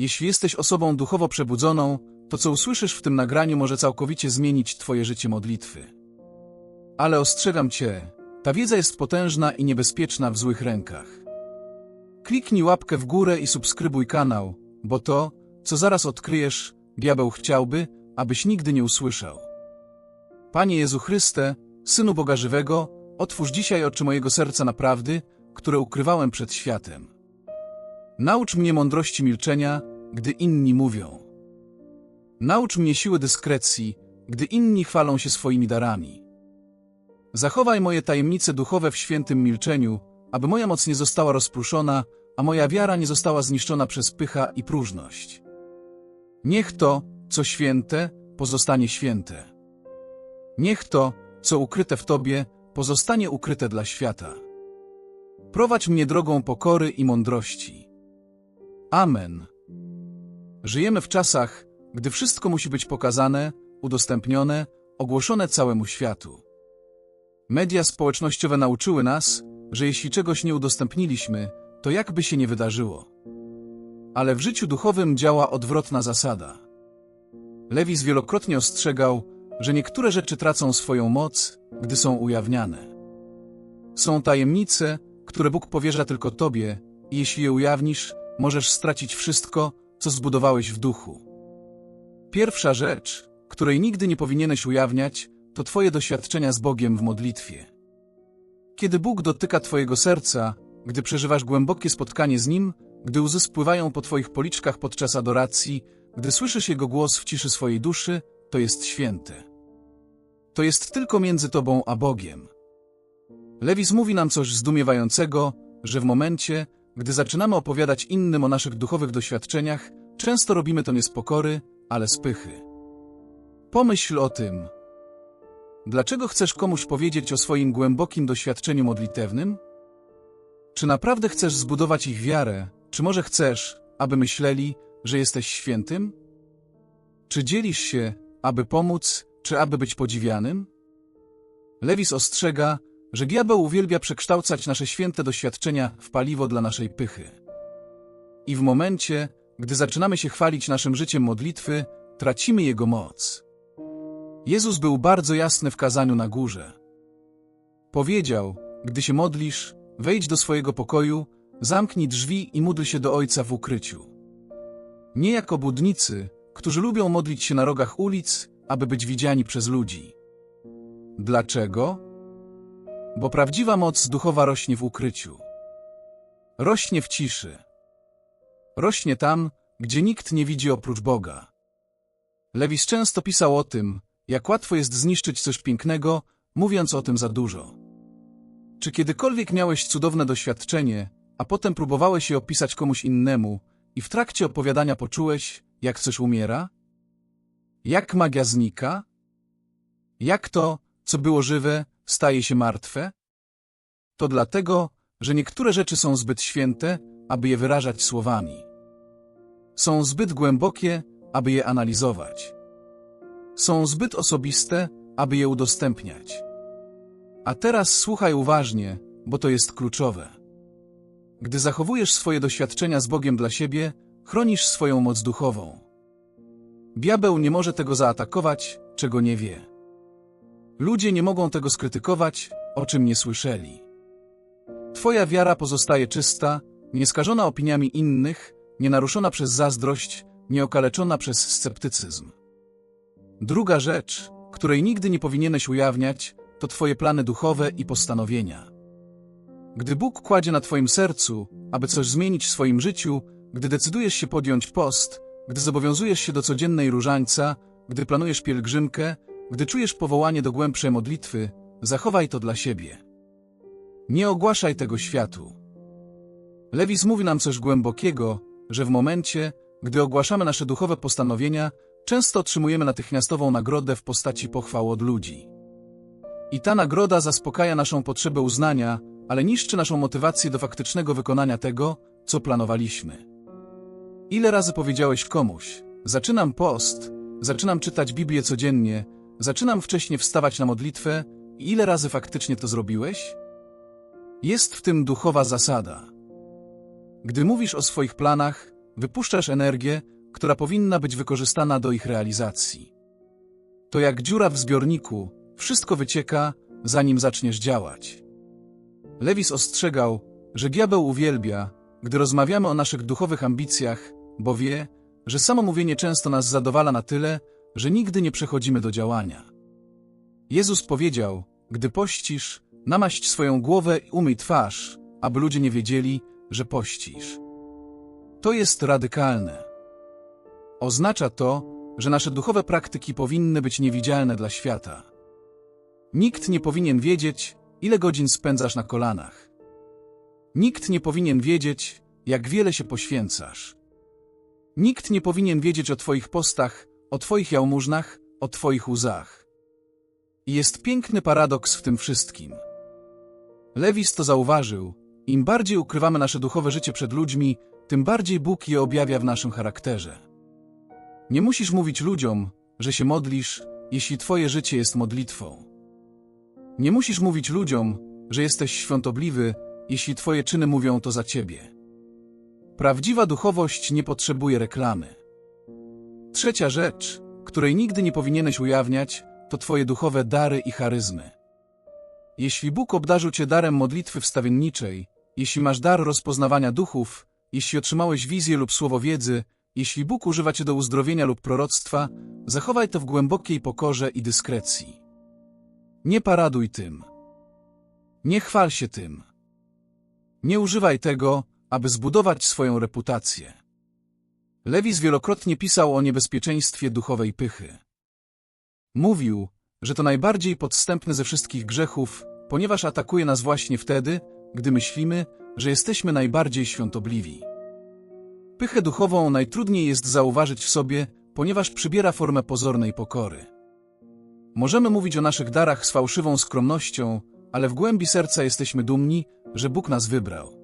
Jeśli jesteś osobą duchowo przebudzoną, to co usłyszysz w tym nagraniu może całkowicie zmienić Twoje życie modlitwy. Ale ostrzegam Cię, ta wiedza jest potężna i niebezpieczna w złych rękach. Kliknij łapkę w górę i subskrybuj kanał, bo to, co zaraz odkryjesz, diabeł chciałby, abyś nigdy nie usłyszał. Panie Jezu Chryste, Synu Boga Żywego, otwórz dzisiaj oczy mojego serca na prawdy, które ukrywałem przed światem. Naucz mnie mądrości milczenia, gdy inni mówią. Naucz mnie siły dyskrecji, gdy inni chwalą się swoimi darami. Zachowaj moje tajemnice duchowe w świętym milczeniu, aby moja moc nie została rozpruszona, a moja wiara nie została zniszczona przez pycha i próżność. Niech to, co święte, pozostanie święte. Niech to, co ukryte w Tobie, pozostanie ukryte dla świata. Prowadź mnie drogą pokory i mądrości. Amen. Żyjemy w czasach, gdy wszystko musi być pokazane, udostępnione, ogłoszone całemu światu. Media społecznościowe nauczyły nas, że jeśli czegoś nie udostępniliśmy, to jakby się nie wydarzyło. Ale w życiu duchowym działa odwrotna zasada. Lewis wielokrotnie ostrzegał, że niektóre rzeczy tracą swoją moc, gdy są ujawniane. Są tajemnice, które Bóg powierza tylko Tobie i jeśli je ujawnisz, możesz stracić wszystko, co zbudowałeś w duchu. Pierwsza rzecz, której nigdy nie powinieneś ujawniać, to Twoje doświadczenia z Bogiem w modlitwie. Kiedy Bóg dotyka Twojego serca, gdy przeżywasz głębokie spotkanie z Nim, gdy łzy spływają po Twoich policzkach podczas adoracji, gdy słyszysz Jego głos w ciszy swojej duszy, to jest święte. To jest tylko między Tobą a Bogiem. Lewis mówi nam coś zdumiewającego, że w momencie, gdy zaczynamy opowiadać innym o naszych duchowych doświadczeniach, często robimy to nie z pokory, ale z pychy. Pomyśl o tym. Dlaczego chcesz komuś powiedzieć o swoim głębokim doświadczeniu modlitewnym? Czy naprawdę chcesz zbudować ich wiarę, czy może chcesz, aby myśleli, że jesteś świętym? Czy dzielisz się, aby pomóc, czy aby być podziwianym? Lewis ostrzega, że diabeł uwielbia przekształcać nasze święte doświadczenia w paliwo dla naszej pychy. I w momencie, gdy zaczynamy się chwalić naszym życiem modlitwy, tracimy jego moc. Jezus był bardzo jasny w kazaniu na górze. Powiedział, gdy się modlisz, wejdź do swojego pokoju, zamknij drzwi i módl się do Ojca w ukryciu. Nie jako budnicy, którzy lubią modlić się na rogach ulic, aby być widziani przez ludzi. Dlaczego? Bo prawdziwa moc duchowa rośnie w ukryciu. Rośnie w ciszy. Rośnie tam, gdzie nikt nie widzi oprócz Boga. Lewis często pisał o tym, jak łatwo jest zniszczyć coś pięknego, mówiąc o tym za dużo. Czy kiedykolwiek miałeś cudowne doświadczenie, a potem próbowałeś je opisać komuś innemu i w trakcie opowiadania poczułeś, jak coś umiera? Jak magia znika? Jak to, co było żywe, staje się martwe? To dlatego, że niektóre rzeczy są zbyt święte, aby je wyrażać słowami. Są zbyt głębokie, aby je analizować. Są zbyt osobiste, aby je udostępniać. A teraz słuchaj uważnie, bo to jest kluczowe. Gdy zachowujesz swoje doświadczenia z Bogiem dla siebie, chronisz swoją moc duchową. Diabeł nie może tego zaatakować, czego nie wie. Ludzie nie mogą tego skrytykować, o czym nie słyszeli. Twoja wiara pozostaje czysta, nieskażona opiniami innych, nienaruszona przez zazdrość, nieokaleczona przez sceptycyzm. Druga rzecz, której nigdy nie powinieneś ujawniać, to Twoje plany duchowe i postanowienia. Gdy Bóg kładzie na Twoim sercu, aby coś zmienić w swoim życiu, gdy decydujesz się podjąć post, gdy zobowiązujesz się do codziennej różańca, gdy planujesz pielgrzymkę, gdy czujesz powołanie do głębszej modlitwy, zachowaj to dla siebie. Nie ogłaszaj tego światu. Lewis mówi nam coś głębokiego, że w momencie, gdy ogłaszamy nasze duchowe postanowienia, często otrzymujemy natychmiastową nagrodę w postaci pochwał od ludzi. I ta nagroda zaspokaja naszą potrzebę uznania, ale niszczy naszą motywację do faktycznego wykonania tego, co planowaliśmy. Ile razy powiedziałeś komuś, zaczynam post, zaczynam czytać Biblię codziennie, zaczynam wcześnie wstawać na modlitwę ile razy faktycznie to zrobiłeś? Jest w tym duchowa zasada. Gdy mówisz o swoich planach, wypuszczasz energię, która powinna być wykorzystana do ich realizacji. To jak dziura w zbiorniku, wszystko wycieka, zanim zaczniesz działać. Lewis ostrzegał, że diabeł uwielbia, gdy rozmawiamy o naszych duchowych ambicjach, bo wie, że samo mówienie często nas zadowala na tyle, że nigdy nie przechodzimy do działania. Jezus powiedział, gdy pościsz, namaść swoją głowę i umyj twarz, aby ludzie nie wiedzieli, że pościsz. To jest radykalne. Oznacza to, że nasze duchowe praktyki powinny być niewidzialne dla świata. Nikt nie powinien wiedzieć, ile godzin spędzasz na kolanach. Nikt nie powinien wiedzieć, jak wiele się poświęcasz. Nikt nie powinien wiedzieć o Twoich postach, o Twoich jałmużnach, o Twoich łzach. Jest piękny paradoks w tym wszystkim. Lewis to zauważył, im bardziej ukrywamy nasze duchowe życie przed ludźmi, tym bardziej Bóg je objawia w naszym charakterze. Nie musisz mówić ludziom, że się modlisz, jeśli Twoje życie jest modlitwą. Nie musisz mówić ludziom, że jesteś świątobliwy, jeśli Twoje czyny mówią to za Ciebie. Prawdziwa duchowość nie potrzebuje reklamy. Trzecia rzecz, której nigdy nie powinieneś ujawniać, to Twoje duchowe dary i charyzmy. Jeśli Bóg obdarzył Cię darem modlitwy wstawienniczej, jeśli masz dar rozpoznawania duchów, jeśli otrzymałeś wizję lub słowo wiedzy, jeśli Bóg używa Cię do uzdrowienia lub proroctwa, zachowaj to w głębokiej pokorze i dyskrecji. Nie paraduj tym. Nie chwal się tym. Nie używaj tego, aby zbudować swoją reputację. Lewis wielokrotnie pisał o niebezpieczeństwie duchowej pychy. Mówił, że to najbardziej podstępny ze wszystkich grzechów, ponieważ atakuje nas właśnie wtedy, gdy myślimy, że jesteśmy najbardziej świątobliwi. Pychę duchową najtrudniej jest zauważyć w sobie, ponieważ przybiera formę pozornej pokory. Możemy mówić o naszych darach z fałszywą skromnością, ale w głębi serca jesteśmy dumni, że Bóg nas wybrał.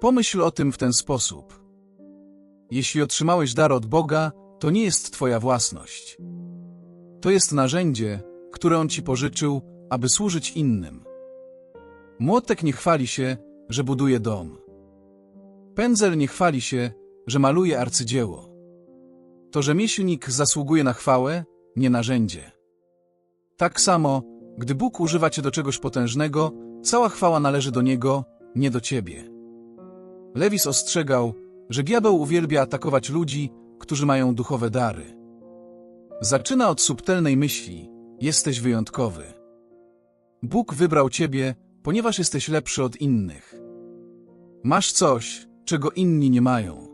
Pomyśl o tym w ten sposób. Jeśli otrzymałeś dar od Boga, to nie jest Twoja własność. To jest narzędzie, które On Ci pożyczył, aby służyć innym. Młotek nie chwali się, że buduje dom. Pędzel nie chwali się, że maluje arcydzieło. To rzemieślnik zasługuje na chwałę, nie narzędzie. Tak samo, gdy Bóg używa cię do czegoś potężnego, cała chwała należy do Niego, nie do ciebie. Lewis ostrzegał, że diabeł uwielbia atakować ludzi, którzy mają duchowe dary. Zaczyna od subtelnej myśli, jesteś wyjątkowy. Bóg wybrał ciebie, ponieważ jesteś lepszy od innych. Masz coś, czego inni nie mają.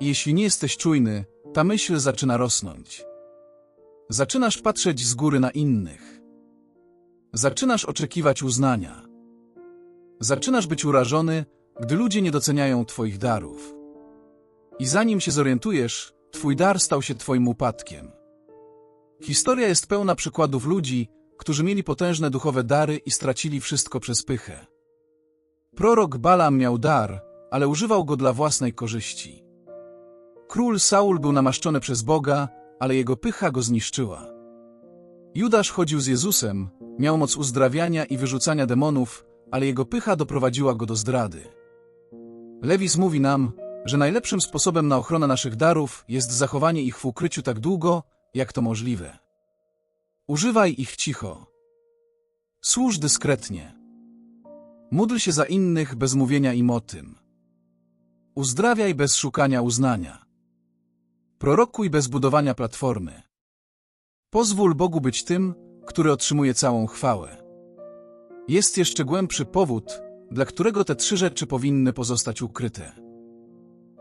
Jeśli nie jesteś czujny, ta myśl zaczyna rosnąć. Zaczynasz patrzeć z góry na innych. Zaczynasz oczekiwać uznania. Zaczynasz być urażony, gdy ludzie nie doceniają Twoich darów. I zanim się zorientujesz, Twój dar stał się Twoim upadkiem. Historia jest pełna przykładów ludzi, którzy mieli potężne duchowe dary i stracili wszystko przez pychę. Prorok Balam miał dar, ale używał go dla własnej korzyści. Król Saul był namaszczony przez Boga, ale jego pycha go zniszczyła. Judasz chodził z Jezusem, miał moc uzdrawiania i wyrzucania demonów, ale jego pycha doprowadziła go do zdrady. Lewis mówi nam, że najlepszym sposobem na ochronę naszych darów jest zachowanie ich w ukryciu tak długo, jak to możliwe. Używaj ich cicho. Służ dyskretnie. Módl się za innych bez mówienia im o tym. Uzdrawiaj bez szukania uznania. Prorokuj bez budowania platformy. Pozwól Bogu być tym, który otrzymuje całą chwałę. Jest jeszcze głębszy powód, dla którego te trzy rzeczy powinny pozostać ukryte.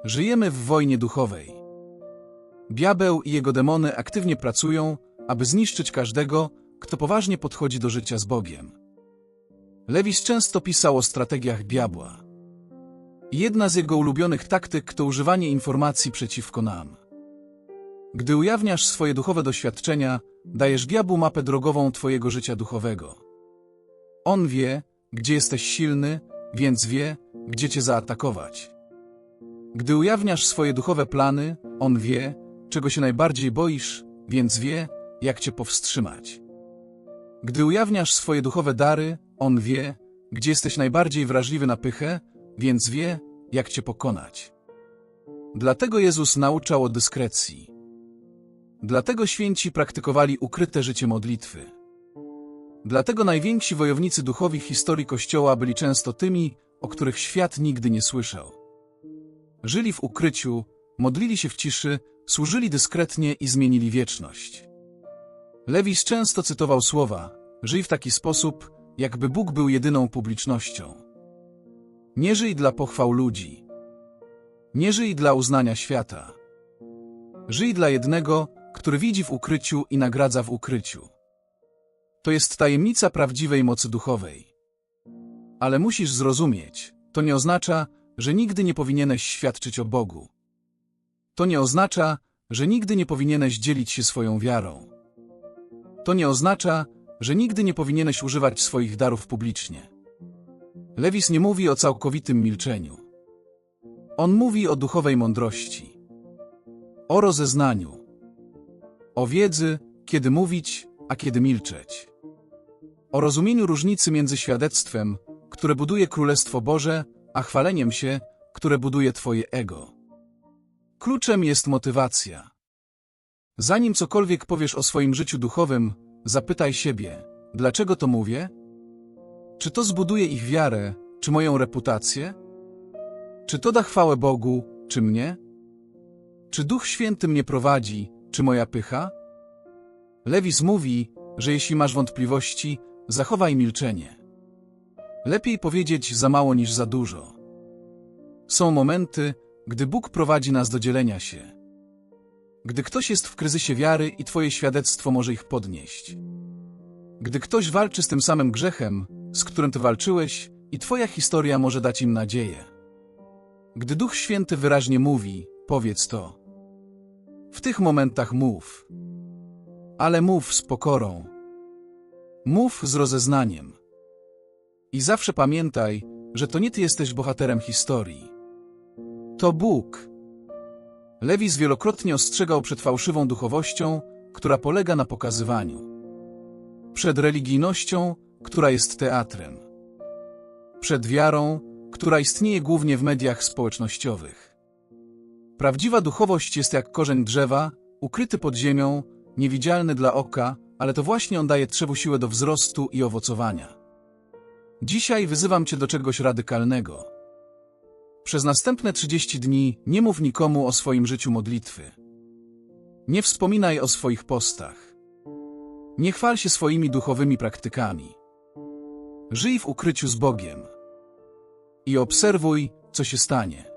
Żyjemy w wojnie duchowej. Diabeł i jego demony aktywnie pracują, aby zniszczyć każdego, kto poważnie podchodzi do życia z Bogiem. Lewis często pisał o strategiach diabła. Jedna z jego ulubionych taktyk to używanie informacji przeciwko nam. Gdy ujawniasz swoje duchowe doświadczenia, dajesz diabłu mapę drogową twojego życia duchowego. On wie, gdzie jesteś silny, więc wie, gdzie cię zaatakować. Gdy ujawniasz swoje duchowe plany, on wie, czego się najbardziej boisz, więc wie, jak cię powstrzymać. Gdy ujawniasz swoje duchowe dary, on wie, gdzie jesteś najbardziej wrażliwy na pychę, więc wie, jak cię pokonać. Dlatego Jezus nauczał o dyskrecji. Dlatego święci praktykowali ukryte życie modlitwy. Dlatego najwięksi wojownicy duchowi historii Kościoła byli często tymi, o których świat nigdy nie słyszał. Żyli w ukryciu, modlili się w ciszy, służyli dyskretnie i zmienili wieczność. Lewis często cytował słowa: Żyj w taki sposób, jakby Bóg był jedyną publicznością. Nie żyj dla pochwał ludzi. Nie żyj dla uznania świata. Żyj dla jednego, który widzi w ukryciu i nagradza w ukryciu. To jest tajemnica prawdziwej mocy duchowej. Ale musisz zrozumieć, to nie oznacza, że nigdy nie powinieneś świadczyć o Bogu. To nie oznacza, że nigdy nie powinieneś dzielić się swoją wiarą. To nie oznacza, że nigdy nie powinieneś używać swoich darów publicznie. Lewis nie mówi o całkowitym milczeniu. On mówi o duchowej mądrości, o rozeznaniu, o wiedzy, kiedy mówić, a kiedy milczeć, o rozumieniu różnicy między świadectwem, które buduje Królestwo Boże, a chwaleniem się, które buduje Twoje ego. Kluczem jest motywacja. Zanim cokolwiek powiesz o swoim życiu duchowym, zapytaj siebie, dlaczego to mówię? Czy to zbuduje ich wiarę, czy moją reputację? Czy to da chwałę Bogu, czy mnie? Czy Duch Święty mnie prowadzi, czy moja pycha? Lewis mówi, że jeśli masz wątpliwości, zachowaj milczenie. Lepiej powiedzieć za mało niż za dużo. Są momenty, gdy Bóg prowadzi nas do dzielenia się. Gdy ktoś jest w kryzysie wiary i Twoje świadectwo może ich podnieść. Gdy ktoś walczy z tym samym grzechem, z którym Ty walczyłeś, i Twoja historia może dać im nadzieję. Gdy Duch Święty wyraźnie mówi, powiedz to. W tych momentach mów. Ale mów z pokorą. Mów z rozeznaniem. I zawsze pamiętaj, że to nie Ty jesteś bohaterem historii. To Bóg. Lewis wielokrotnie ostrzegał przed fałszywą duchowością, która polega na pokazywaniu. Przed religijnością, która jest teatrem. Przed wiarą, która istnieje głównie w mediach społecznościowych. Prawdziwa duchowość jest jak korzeń drzewa, ukryty pod ziemią, niewidzialny dla oka, ale to właśnie on daje drzewu siłę do wzrostu i owocowania. Dzisiaj wyzywam Cię do czegoś radykalnego. Przez następne 30 dni nie mów nikomu o swoim życiu modlitwy. Nie wspominaj o swoich postach. Nie chwal się swoimi duchowymi praktykami. Żyj w ukryciu z Bogiem. I obserwuj, co się stanie.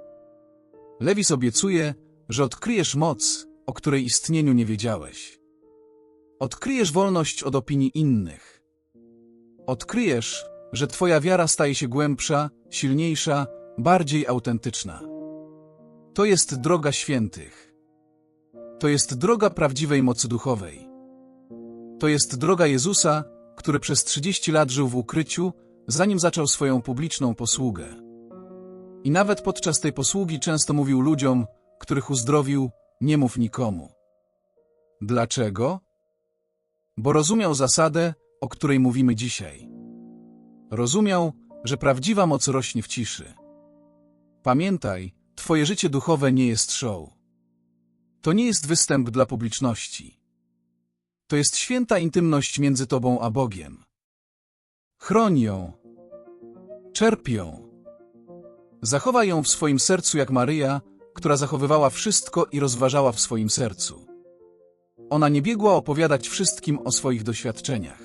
Lewis obiecuje, że odkryjesz moc, o której istnieniu nie wiedziałeś. Odkryjesz wolność od opinii innych. Odkryjesz, że Twoja wiara staje się głębsza, silniejsza, bardziej autentyczna. To jest droga świętych. To jest droga prawdziwej mocy duchowej. To jest droga Jezusa, który przez 30 lat żył w ukryciu, zanim zaczął swoją publiczną posługę. I nawet podczas tej posługi często mówił ludziom, których uzdrowił, nie mów nikomu. Dlaczego? Bo rozumiał zasadę, o której mówimy dzisiaj. Rozumiał, że prawdziwa moc rośnie w ciszy. Pamiętaj, twoje życie duchowe nie jest show. To nie jest występ dla publiczności. To jest święta intymność między tobą a Bogiem. Chroń ją. Czerp ją. Zachowaj ją w swoim sercu jak Maryja, która zachowywała wszystko i rozważała w swoim sercu. Ona nie biegła opowiadać wszystkim o swoich doświadczeniach.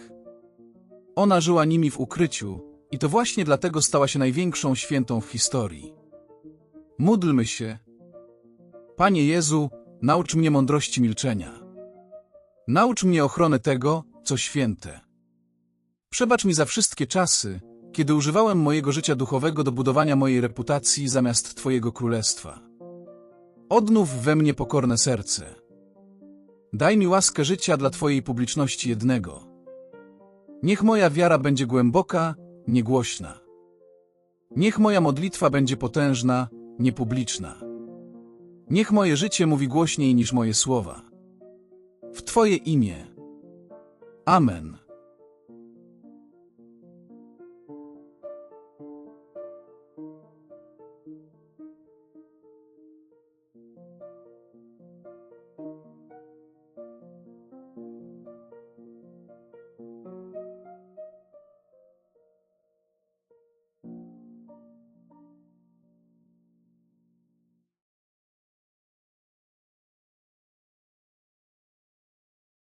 Ona żyła nimi w ukryciu i to właśnie dlatego stała się największą świętą w historii. Módlmy się. Panie Jezu, naucz mnie mądrości milczenia. Naucz mnie ochrony tego, co święte. Przebacz mi za wszystkie czasy, kiedy używałem mojego życia duchowego do budowania mojej reputacji zamiast Twojego królestwa. Odnów we mnie pokorne serce. Daj mi łaskę życia dla Twojej publiczności jednego. Niech moja wiara będzie głęboka, niegłośna. Niech moja modlitwa będzie potężna, niepubliczna. Niech moje życie mówi głośniej niż moje słowa. W Twoje imię. Amen.